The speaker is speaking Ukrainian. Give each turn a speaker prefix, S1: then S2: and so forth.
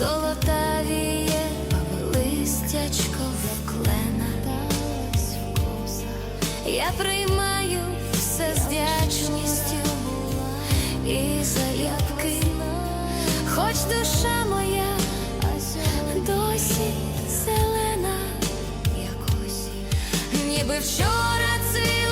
S1: золотавіє листячко в клена, я приймаю все з вдячністю і заявки, хоч душа моя досі зелена, якось, ніби вчора цвіла.